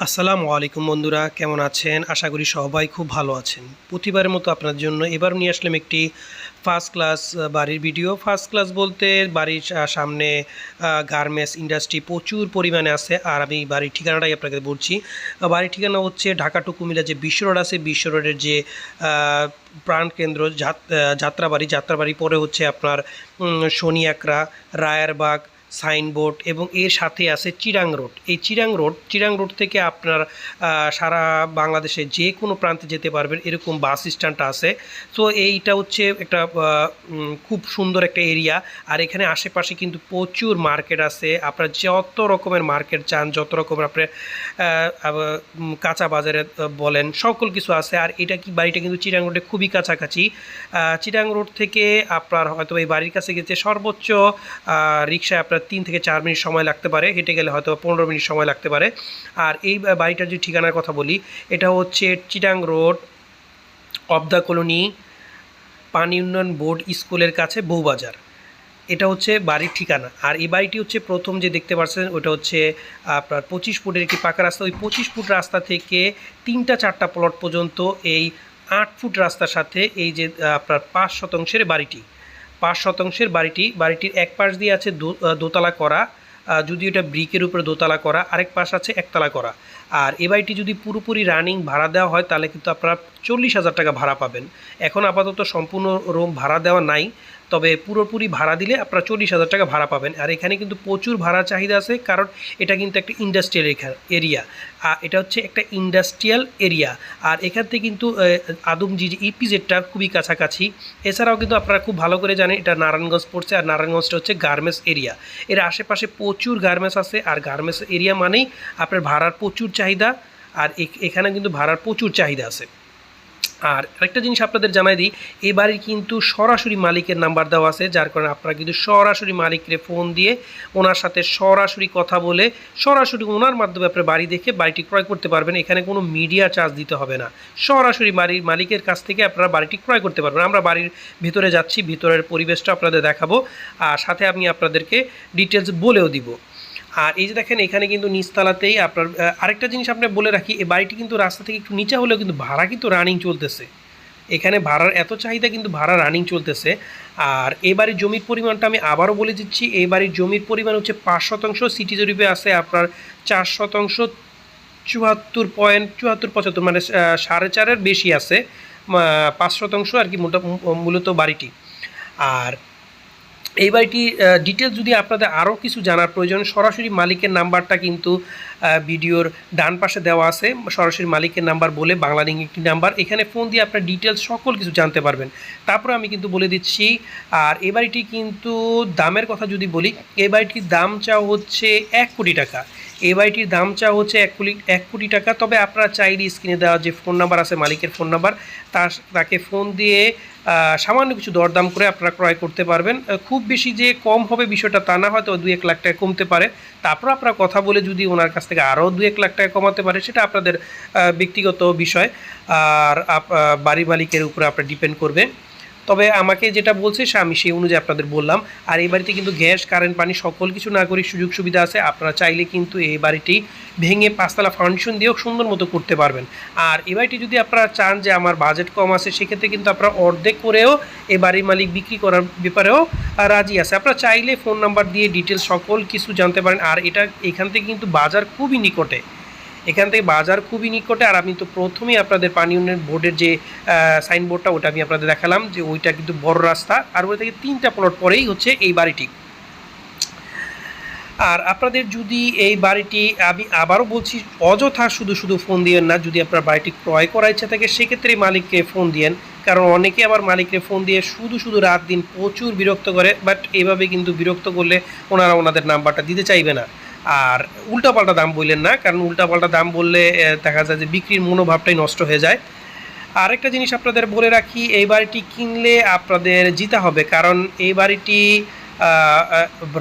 আসসালামু আলাইকুম বন্ধুরা, কেমন আছেন? আশা করি সবাই খুব ভালো আছেন। প্রতিবারের মতো আপনার জন্য এবার নিয়ে আসলাম একটি ফার্স্ট ক্লাস বাড়ির ভিডিও ফার্স্ট ক্লাস বলতে বাড়ির সামনে গার্মেন্টস ইন্ডাস্ট্রি প্রচুর পরিমাণে আছে। আর আমি বাড়ির ঠিকানাটাই আপনাকে বলছি। বাড়ির ঠিকানা হচ্ছে ঢাকা টু কুমিল্লা যে বিশ্ব রোড আছে, বিশ্ব রোডের যে প্রাণকেন্দ্র যাত- যাত্রাবাড়ি। যাত্রাবাড়ি পরে হচ্ছে আপনার শনি রায়ারবাগ সাইনবোর্ড এবং এর সাথে আছে চিরাং রোড। এই চিরাং রোড চিরাং রোড থেকে আপনার সারা বাংলাদেশে যে কোনো প্রান্তে যেতে পারবেন এরকম বাস স্ট্যান্ডটা আছে। তো এইটা হচ্ছে একটা খুব সুন্দর একটা এরিয়া। আর এখানে আশেপাশে কিন্তু প্রচুর মার্কেট আছে। আপনার যত রকমের মার্কেট চান যত রকমের আপনি আহ, আবার, উম, কাঁচা বাজারে বলেন, সকল কিছু আছে। আর এটা কি বাড়িটা কিন্তু চিটাং রোডে খুবই কাছাকাছি। চিটাং রোড থেকে আপনার হয়তো এই বাড়ির কাছে গেছে সর্বোচ্চ রিক্সায় আপনার তিন থেকে চার মিনিট সময় লাগতে পারে। হেঁটে গেলে হয়তো পনেরো মিনিট সময় লাগতে পারে। আর এই বাড়িটার যে ঠিকানার কথা বলি, এটা হচ্ছে Chittagong road of the colony, পানি উন্নয়ন বোর্ড স্কুলের কাছে বউবাজার। এটা হচ্ছে বাড়ির ঠিকানা। আর এই বাড়িটি হচ্ছে প্রথম যে দেখতে পাচ্ছেন ওটা হচ্ছে আপনার পঁচিশ ফুটের একটি পাকা রাস্তা। ওই পঁচিশ ফুট রাস্তা থেকে তিনটা চারটা প্লট পর্যন্ত এই আট ফুট রাস্তার সাথে এই যে আপনার পাঁচ শতাংশের বাড়িটি। পাঁচ শতাংশের বাড়িটি, বাড়িটির এক পাশ দিয়ে আছে দোতলা করা যদি এটা ব্রিকের উপরে দোতলা করা, আরেক পাশ আছে একতলা করা। আর এ বাড়িটি যদি পুরোপুরি রানিং ভাড়া দেওয়া হয়, তাহলে কিন্তু আপনারা চল্লিশ হাজার টাকা ভাড়া পাবেন। এখন আপাতত সম্পূর্ণ রুম ভাড়া দেওয়া নাই, তবে পুরোপুরি ভাড়া দিলে আপনারা চল্লিশ হাজার টাকা ভাড়া পাবেন। আর এখানে কিন্তু প্রচুর ভাড়া চাহিদা আছে, কারণ এটা কিন্তু একটা ইন্ডাস্ট্রিয়াল এরিয়া আর এটা হচ্ছে একটা ইন্ডাস্ট্রিয়াল এরিয়া আর এখান থেকে কিন্তু আদমজি ইপিজেডটা খুবই কাছাকাছি। এছাড়াও কিন্তু আপনারা খুব ভালো করে জানেন, এটা নারায়ণগঞ্জ পড়ছে, আর নারায়ণগঞ্জটা হচ্ছে গার্মেন্টস এরিয়া এর আশেপাশে প্রচুর গার্মেন্টস আছে, আর গার্মেন্টস এরিয়া মানেই আপনার ভাড়ার প্রচুর চাহিদা, আর এখানে কিন্তু ভাড়ার প্রচুর চাহিদা আছে। আর আরেকটা জিনিস আপনাদের জানাই দিই এই বাড়ির কিন্তু সরাসরি মালিকের নাম্বার দেওয়া আছে, যার কারণে আপনারা কিন্তু সরাসরি মালিককে ফোন দিয়ে ওনার সাথে সরাসরি কথা বলে সরাসরি ওনার মাধ্যমে আপনার বাড়ি দেখে বাড়িটি ক্রয় করতে পারবেন। এখানে কোনো মিডিয়া চার্জ দিতে হবে না। সরাসরি বাড়ির মালিকের কাছ থেকে আপনারা বাড়িটি ক্রয় করতে পারবেন। আমরা বাড়ির ভিতরে যাচ্ছি, ভিতরের পরিবেশটা আপনাদের দেখাবো। আর সাথে আমি আপনাদেরকে ডিটেলস বলেও দিব। আর এই যে দেখেন, এখানে কিন্তু নিচতলাতেই আপনার আরেকটা জিনিস আপনার বলে রাখি এই বাড়িটি কিন্তু রাস্তা থেকে একটু নিচে হলেও কিন্তু ভাড়া কিন্তু রানিং চলতেছে। এখানে ভাড়ার এত চাহিদা কিন্তু ভাড়া রানিং চলতেছে। আর এই বাড়ির জমির পরিমাণটা আমি আবারও বলে দিচ্ছি এই বাড়ির জমির পরিমাণ হচ্ছে পাঁচ শতাংশ সিটি জরিপে আছে আপনার চার শতাংশ, চুয়াত্তর পয়েন্ট চুয়াত্তর, পঁচাত্তর মানে সাড়ে চারের বেশি আছে পাঁচ শতাংশ আর কি মূলত বাড়িটি। আর এই বাড়িটি ডিটেলস যদি আপনাদের আরও কিছু জানার প্রয়োজন, সরাসরি মালিকের নাম্বারটা কিন্তু ভিডিওর ডান পাশে দেওয়া আছে। সরাসরি মালিকের নাম্বার বলে বাংলা একটি নাম্বার। এখানে ফোন দিয়ে আপনার ডিটেলস সকল কিছু জানতে পারবেন। তারপরে আমি কিন্তু বলে দিচ্ছি, আর এ বাড়িটি কিন্তু দামের কথা যদি বলি এ বাড়িটির দাম চাও হচ্ছে এক কোটি টাকা। এই বাড়িটির দাম চাও হচ্ছে এক কোটি এক কোটি টাকা। তবে আপনারা চাইলে স্ক্রিনে দেওয়া যে ফোন নাম্বার আছে মালিকের ফোন নাম্বার তার তাকে ফোন দিয়ে সামান্য কিছু দরদাম করে আপনারা ক্রয় করতে পারবেন। খুব বেশি যে কম হবে বিষয়টা তা না হয়তো দু এক লাখ টাকা কমতে পারে। তারপর আপনারা কথা বলে যদি ওনার কাছ থেকে আরও দু এক লাখ টাকা কমাতে পারে সেটা আপনাদের ব্যক্তিগত বিষয়। আর আপ- আহ, বাড়ি মালিকের উপরে আপনার ডিপেন্ড করবে। তবে আমাকে যেটা বলছে সে আমি সেই অনুযায়ী আপনাদের বললাম। আর এই বাড়িতে কিন্তু গ্যাস, কারেন্ট, পানি সকল কিছু নাগরিক সুযোগ সুবিধা আছে। আপনারা চাইলে কিন্তু এই বাড়িটি ভেঙে পাঁচতলা ফাউন্ডেশন দিয়েও সুন্দর মতো করতে পারবেন। আর এই বাড়িটি যদি আপনারা চান যে আমার বাজেট কম আছে, সেক্ষেত্রে কিন্তু আপনারা অর্ধেক করেও এই বাড়ির মালিক বিক্রি করার ব্যাপারেও রাজি আছে। আপনারা চাইলে ফোন নাম্বার দিয়ে ডিটেলস সকল কিছু জানতে পারেন। আর এটা এখান থেকে কিন্তু বাজার খুবই নিকটে। এখান থেকে বাজার খুবই নিকটে, আর আমি তো প্রথমেই আপনাদের পানি উন্নয়ন বোর্ডের যে সাইনবোর্ডটা ওটা আমি আপনাদের দেখালাম যে ওইটা কিন্তু বড় রাস্তা, আর ওই থেকে তিনটা প্লট পরেই হচ্ছে এই বাড়িটি। আর আপনাদের যদি এই বাড়িটি, আমি আবারও বলছি, অযথা শুধু শুধু ফোন দিয়েন না, যদি আপনার বাড়িটি ক্রয় করার ইচ্ছা থাকে, সেক্ষেত্রে মালিককে ফোন দিয়েন। কারণ অনেকে আবার মালিককে ফোন দিয়ে শুধু শুধু রাত দিন প্রচুর বিরক্ত করে বাট এভাবে কিন্তু বিরক্ত করলে ওনারা ওনাদের নাম্বারটা দিতে চাইবে না। আর উল্টাপাল্টা দাম বললেন না, কারণ উল্টাপাল্টা দাম বললে দেখা যায় যে বিক্রির মনোভাবটাই নষ্ট হয়ে যায়। আরেকটা জিনিস আপনাদের বলে রাখি, এই বাড়িটি কিনলে আপনাদের জিতে হবে, কারণ এই বাড়িটি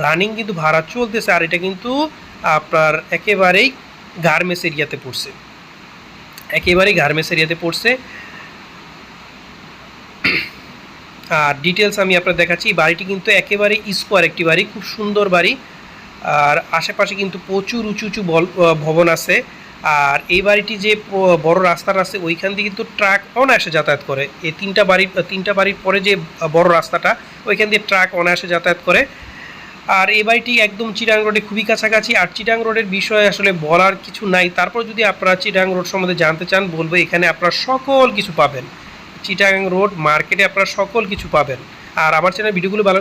রানিং কিন্তু ভাড়া চলতেছে, আর এটা কিন্তু আপনার একেবারেই গার্মেন্টস এরিয়াতে পড়ছে। একেবারেই গার্মেন্টস এরিয়াতে পড়ছে। আর ডিটেলস আমি আপনার দেখাচ্ছি বাড়িটি কিন্তু একেবারে স্কোয়ার একটি বাড়ি, খুব সুন্দর বাড়ি। আর আশেপাশে কিন্তু প্রচুর উঁচু উঁচু ভবন আছে। আর এই বাড়িটি যে বড় রাস্তাটা আছে, ওইখান দিয়ে কিন্তু ট্রাক অনায়াসে যাতায়াত করে। এই তিনটা বাড়ির তিনটা বাড়ির পরে যে বড় রাস্তাটা, ওইখান দিয়ে ট্রাক অনায়াসে যাতায়াত করে। আর এই বাড়িটি একদম চিটাং রোডে খুবই কাছাকাছি। আর চিটাং রোডের বিষয়ে আসলে বলার কিছু নাই। তারপর যদি আপনারা চিটাং রোড সম্বন্ধে জানতে চান, বলব এখানে আপনারা সকল কিছু পাবেন। চিটাং রোড মার্কেটে আপনারা সকল কিছু পাবেন। আর আমার চ্যানেল ভিডিওগুলো ভালো